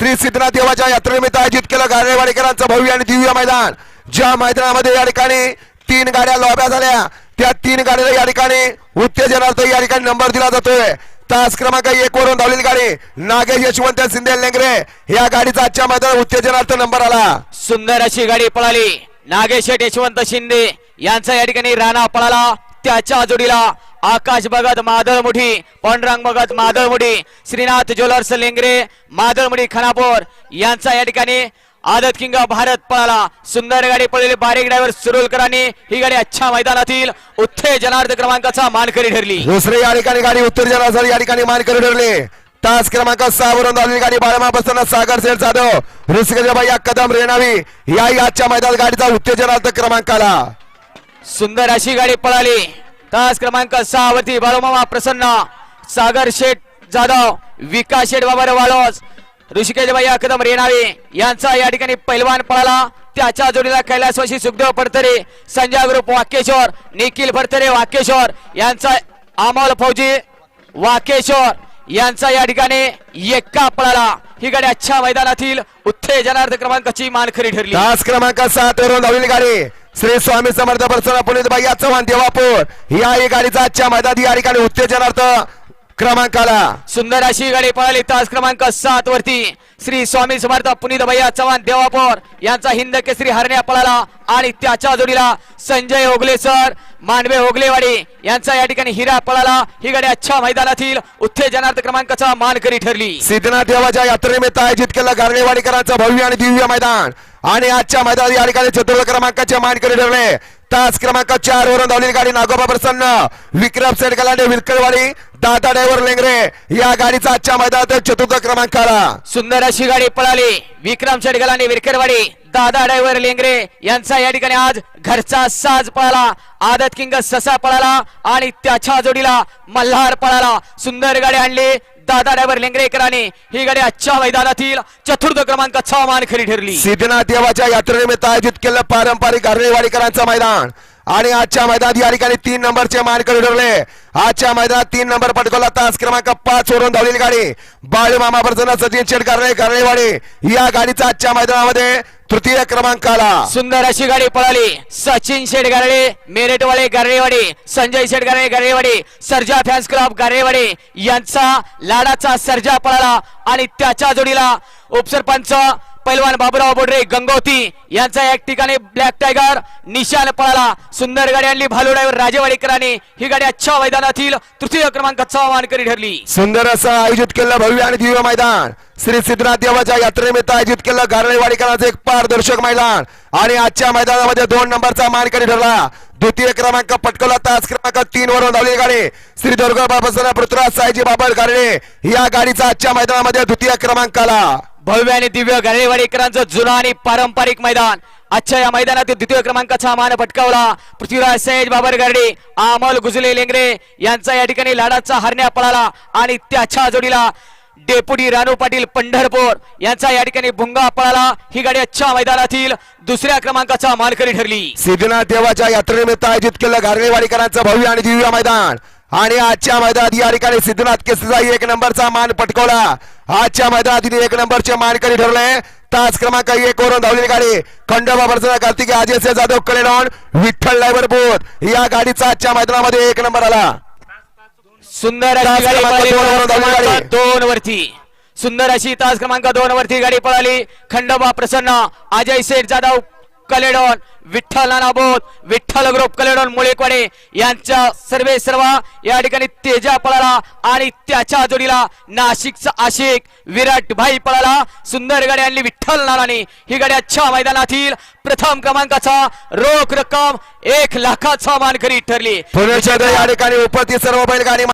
श्री सिद्धनाथ देवाच्या यात्रेनिमित्त आयोजित केलं गारेवाडीकरांचं भव्य आणि दिव्य मैदान. ज्या मैदानामध्ये या ठिकाणी तीन गाड्या लॉब्या झाल्या त्या तीन गाड्याला या ठिकाणी उत्तेजनार्थ या ठिकाणी नंबर दिला जातोय. तास क्रमांक एक वरून धावलेली गाडी नागेश यशवंत सिंधे लेंगरे या गाडीचा आजच्या मैदानात उत्तेजनार्थ नंबर आला. सुंदर अशी गाडी पळाली. नागेश यशवंत शिंदे यांचा या ठिकाणी राणा पळाला. त्याच्या जोडीला आकाश भगत मादळमुठी पांडुरंग भगत मादळमुठी श्रीनाथ ज्वेलर्स लेंगरे मादळमुठी खानापूर यांचा या ठिकाणी आदत किंग भारत पळाला. सुंदर गाडी पळलेली बारीक ड्रायव्हर सुरुलकरांनी ही गाडी अच्छा मैदानातील उत्तेजनार्थ क्रमांकाचा मानकरी ठरली. दुसरे या ठिकाणी गाडी उत्तेजनासाठी या ठिकाणी मानकरी ठरली. तास क्रमांक सहा वरून धावलेली गाडी बाळमा बसताना सागर सेठ जाधव ऋषिकेश या कदम रेणावी. याही आजच्या मैदानात गाडीचा उत्तेजनार्थ क्रमांक आला. सुंदर अशी गाडी पळाली. तास क्रमांक सहा वरती बाळूमामा प्रसन्न सागर शेठ जाधव विकास शेठ बाबर वाळोस ऋषिकेश भाई कदम रेणावे यांचा या ठिकाणी पैलवान पळाला. त्याच्या जोडीला कैलासवाशी सुखदेव फडतरे संजय ग्रुप वाकेश्वर निखिल फडतरे वाकेश्वर यांचा अमोल फौजी वाकेश्वर यांचा या ठिकाणी एका पळाला. ही गाडी अच्छा मैदानातील उत्तेजनार्थ क्रमांकाची मानखरी ठरली. तास क्रमांक सात वरून धावलेली गाडी. श्री स्वामी समर्थ प्रसन्न पुनीत बाई चव्हाण देवापूर. याही गाडीचा आजच्या मैदानात या ठिकाणी उत्तेजनार्थ क्रमांक आला सुंदर अशी गाडी पळाली तास क्रमांक सात वरती. श्री स्वामी समर्थ पुनीत भैया चव्हाण देवापूर. यांचा हिंद केसरी हरण्या पळाला आणि त्याच्या जोडीला संजय ओगले सर मानवे ओगलेवाडी यांचा या ठिकाणी हिरा पळाला. ही गाडी अच्छा मैदानातील उत्तेजनार्थ क्रमांकाचा मानकरी ठरली. सिद्धनाथ देवाच्या यात्रेनिमित्त आयोजित केलं गारणेवाडीकरांचं भव्य आणि दिव्य मैदान. आणि आजच्या मैदानात या ठिकाणी चतुर्थ क्रमांकाचे मानकरी ठरले. तास क्रमांक चार वरून धावलेली गाडी नागोबा प्रसन्न. विक्रम सेठ गलांडे विलकरवाडी दादा ड्रायव्हर लेंगरे. या गाडीचा आजच्या मैदानात चतुर्थ क्रमांक आला. सुंदर अशी गाडी पळाली. विक्रम शेडगलांनी विलकरवाडी दादा ड्रायव्हर लेंगरे यांचा या ठिकाणी आज घरचा साज पळाला. आदत किंग ससा पळाला आणि त्याच्या जोडीला मल्हार पळाला. सुंदर गाडी आणली. दादा ड्रायव्हर लेंगरेकराने ही गाडी आजच्या मैदानातील चतुर्थ क्रमांकाचा मान खरी ठरली. सिद्धनाथ देवाच्या यात्रेनिमित्त आयोजित केलं पारंपरिक हरणेवाडीकरांचं मैदान. आणि आजच्या मैदानात या ठिकाणी तीन नंबरचे मानकरी ठरले. आजच्या मैदानात तीन नंबर पटकवला तास क्रमांक पाच वरून धावलेली गाडी. बाळू मामा प्रसन्न सचिन शेठ गारणे गारणेवाडी या गाडीचा आजच्या मैदानामध्ये तृतीय क्रमांक आला सुंदर अशी गाडी पळाली. सचिन शेठ गारळे मेरटवाळे गारेवाडी संजय शेठ गारळे गारेवाडी सर्जा फॅन्स क्लब गारेवाडी यांचा लाडाचा सर्जा पळाला आणि त्याच्या जोडीला उपसरपंच पैलवान बाबूराव बोडरे गंगोती यांचा एक ठिकाणी ब्लॅक टायगर निशान पळाला. सुंदर गाडी आणली. भालू ड्रायव्हर राजेवाडीकरांनी ही गाडी अच्छा मैदानातील तृतीय क्रमांकाचा मानकरी ठरली. सुंदर असं आयोजित केलं भव्य आणि दिव्य मैदान. श्री सिद्धनाथ देवाच्या यात्रेनिमित्त आयोजित केलं गारणेवाडीकरांचं एक पारदर्शक मैदान. आणि आजच्या मैदानामध्ये दोन नंबरचा मानकरी ठरला. द्वितीय क्रमांक पटकवला. तास क्रमांक तीन वरून धावली गाडी. श्री दुर्गा बाबासाहेब पृथ्वीराज साईजी बाबळ गारणे या गाडीचा आजच्या मैदानामध्ये द्वितीय क्रमांक आला. भव्य आणि दिव्य गारेवाडीकरांचं जुना आणि पारंपरिक मैदान. आजच्या या मैदानात द्वितीय क्रमांकाचा मान पटकावला. पृथ्वीराज सैज बाबर गार्डे अमोल गुजले लेंगरे यांचा या ठिकाणी लाडाचा हरण्या पळाला आणि त्याच्या जोडीला डेपुटी रानू पाटील पंढरपूर यांचा या ठिकाणी भुंगा पळाला. ही गाडी अच्छा मैदानातील दुसऱ्या क्रमांकाचा मानकरी ठरली. सिद्धनाथ देवाच्या यात्रेनिमित्त आयोजित केलं घारणेवाडीकरांचं भव्य आणि दिव्य मैदान. आणि आजच्या मैदानात या ठिकाणी सिद्धनाथ केसरीचा एक नंबरचा मान पटकवला. आजच्या मैदानात एक नंबरचे मानकरी ठरले. तास क्रमांक एक वरून धावलेली गाडी खंडोबा प्रसन्न कार्तिकी अजय जाधव कलेडॉन विठ्ठल लायबरपूर. या गाडीचा आजच्या मैदानामध्ये एक नंबर आला. सुंदर अशी तास गाडी क्रमांक पळाली दोन क्रमांक वरती सुंदर अशी तास क्रमांक दोन वरती गाडी पळाली. खंडोबा प्रसन्न अजय शेठ जाधव कलेडॉन विठ्ठल नाना बोध विठ्ठल ग्रुप कलेडॉन मुळेकवाडे यांच्या सर्वे सर्व या ठिकाणी तेजा पळाला आणि त्याच्या जोडीला नाशिकचा आशिक विराट भाई पळाला. सुंदर गाडी आणली विठ्ठल नानाने. ही गाडी अच्छा मैदानातील प्रथम क्रमांकाचा रोख रक्कम एक लाखाचा मानकरी ठरली. या ठिकाणी उपस्थित सर्व बैलगाडी